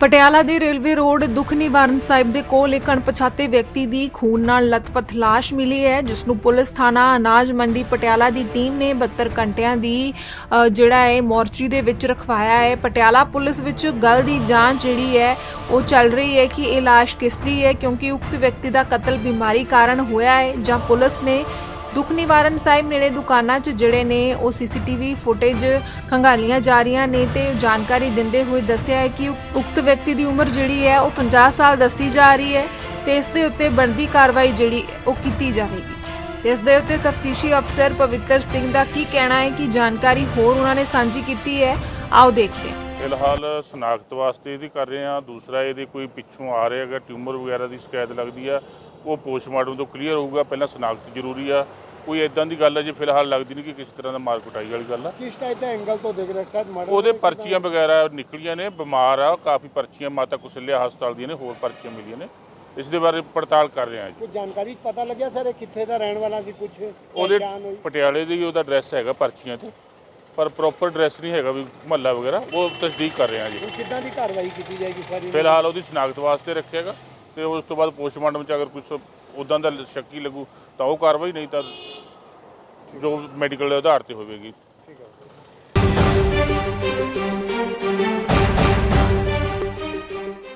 ਪਟਿਆਲਾ ਦੇ railway road ਦੁੱਖ ਨਿਵਾਰਨ ਸਾਹਿਬ ਦੇ ਕੋਲ ਇੱਕ ਅਣਪਛਾਤੇ ਵਿਅਕਤੀ ਦੀ ਖੂਨ ਨਾਲ ਲਤਪਥ ਲਾਸ਼ ਮਿਲੀ ਹੈ, ਜਿਸ ਨੂੰ ਪੁਲਿਸ ਥਾਣਾ ਅਨਾਜ ਮੰਡੀ ਪਟਿਆਲਾ ਦੀ ਟੀਮ ਨੇ 72 ਘੰਟਿਆਂ ਦੀ ਜਿਹੜਾ ਹੈ, ਮੋਰਚਰੀ ਦੇ ਵਿੱਚ ਰਖਵਾਇਆ ਹੈ। ਪਟਿਆਲਾ ਪੁਲਿਸ ਵਿੱਚ ਗੱਲ ਦੀ ਜਾਂਚ ਜਿਹੜੀ ਹੈ, ਉਹ ਚੱਲ ਰਹੀ ਹੈ ਕਿ ਇਹ ਲਾਸ਼ ਕਿਸ ਦੀ ਹੈ, ਕਿਉਂਕਿ ਉਕਤ ਵਿਅਕਤੀ ਦਾ ਕਤਲ ਬਿਮਾਰੀ ਕਾਰਨ ਹੋਇਆ ਹੈ, ਜਾਂ ਪੁਲਿਸ ਨੇ ਦੁੱਖ ਨਿਵਾਰਨ ਸਾਹਿਬ ਨੇੜੇ ਦੁਕਾਨਾਂ 'ਚ ਜਿਹੜੇ ਨੇ ਉਹ ਸੀਸੀਟੀਵੀ ਫੁਟੇਜ ਖੰਗਾਲੀਆਂ ਜਾ ਰਹੀਆਂ ਨੇ ਤੇ ਜਾਣਕਾਰੀ ਦਿੰਦੇ ਹੋਏ ਦੱਸਿਆ ਹੈ ਕਿ ਉਕਤ ਵਿਅਕਤੀ ਦੀ ਉਮਰ ਜਿਹੜੀ ਹੈ ਉਹ 50 ਸਾਲ ਦੱਸੀ ਜਾ ਰਹੀ ਹੈ ਤੇ ਇਸ ਦੇ ਉੱਤੇ ਬਣਦੀ ਕਾਰਵਾਈ ਜਿਹੜੀ ਉਹ ਕੀਤੀ ਜਾਵੇਗੀ। ਤੇ ਇਸ ਦੇ ਉੱਤੇ ਤਫਤੀਸ਼ੀ ਅਫਸਰ ਪਵਿੱਤਰ ਸਿੰਘ ਦਾ ਕੀ ਕਹਿਣਾ ਹੈ, ਕਿ ਜਾਣਕਾਰੀ ਹੋਰ ਉਹਨਾਂ ਨੇ ਸਾਂਝੀ ਕੀਤੀ ਹੈ, ਆਓ ਦੇਖਦੇ ਹਾਂ। ਫਿਲਹਾਲ ਸਨਾਖਤ ਵਾਸਤੇ ਇਹਦੀ ਕਰ ਰਹੇ ਆ ਦੂਸਰਾ ਇਹਦੇ ਕੋਈ ਪਿੱਛੋਂ ਆ ਰਿਹਾ ਅਗਰ ਟਿਊਮਰ ਵਗੈਰਾ ਦੀ ਸ਼ਿਕਾਇਤ ਲੱਗਦੀ ਆ ਉਹ ਪੋਸਟਮਾਰਟਮ ਤੋਂ ਕਲੀਅਰ ਹੋਊਗਾ। ਪਹਿਲਾਂ ਸਨਾਖਤ ਜ਼ਰੂਰੀ ਆ। ਕੋਈ ਇਦਾਂ ਦੀ ਗੱਲ ਹੈ ਜੇ ਫਿਲਹਾਲ ਲੱਗਦੀ ਨਹੀਂ ਕਿ ਕਿਸੇ ਤਰ੍ਹਾਂ ਦਾ ਮਾਰ ਕੁਟਾਈ ਵਾਲੀ ਗੱਲ ਆ। ਕਿਸ ਟਾਈਪ ਦਾ ਐਂਗਲ ਤੋਂ ਦੇਖ ਰਹੇ ਸਰ ਮਰਡਰ ਉਹਦੇ ਪਰਚੀਆਂ ਵਗੈਰਾ ਨਿਕਲੀਆਂ ਨੇ ਬਿਮਾਰ ਆ ਕਾਫੀ ਪਰਚੀਆਂ ਮਾਤਾ ਕੁਸਲਿਆ ਹਸਪਤਾਲ ਦੀਆਂ ਨੇ ਹੋਰ ਪਰਚੀਆਂ ਮਿਲੀਆਂ ਨੇ। ਇਸ ਦੇ ਬਾਰੇ ਪੜਤਾਲ ਕਰ ਰਹੇ ਆ ਜੀ। ਕੋਈ ਜਾਣਕਾਰੀ ਪਤਾ ਲੱਗਿਆ ਸਰ ਇਹ ਕਿੱਥੇ ਦਾ ਰਹਿਣ ਵਾਲਾ ਸੀ ਕੁਝ ਉਹਦੇ ਪਟਿਆਲੇ ਦੀ ਉਹਦਾ ਐਡਰੈਸ ਹੈਗਾ ਪਰਚੀਆਂ ਤੇ। ਪਰ ਪ੍ਰੋਪਰ ਐਡਰੈਸ ਨਹੀਂ ਹੈਗਾ ਵੀ ਮਹੱਲਾ ਵਗੈਰਾ ਉਹ ਤਸਦੀਕ ਕਰ ਰਹੇ ਆ ਜੀ। ਕਿੱਦਾਂ ਦੀ ਕਾਰਵਾਈ ਕੀਤੀ ਜਾਏਗੀ ਸਰ ਫਿਲਹਾਲ ਉਹਦੀ ਸ਼ਨਾਖਤ ਵਾਸਤੇ ਰੱਖਿਆਗਾ ਤੇ ਉਸ ਤੋਂ ਬਾਅਦ ਪੋਸਟਮਾਰਟਮ ਚ ਅਗਰ ਕੁਝ ਉਦਾਂ ਦਾ ਸ਼ੱਕੀ ਲੱਗੂ ਤਾਂ ਉਹ ਕਾਰਵਾਈ ਨਹੀਂ ਤਾਂ ਜੋ ਮੈਡੀਕਲ ਦੇ ਆਧਾਰ ਤੇ ਹੋਵੇਗੀ। ਠੀਕ ਹੈ।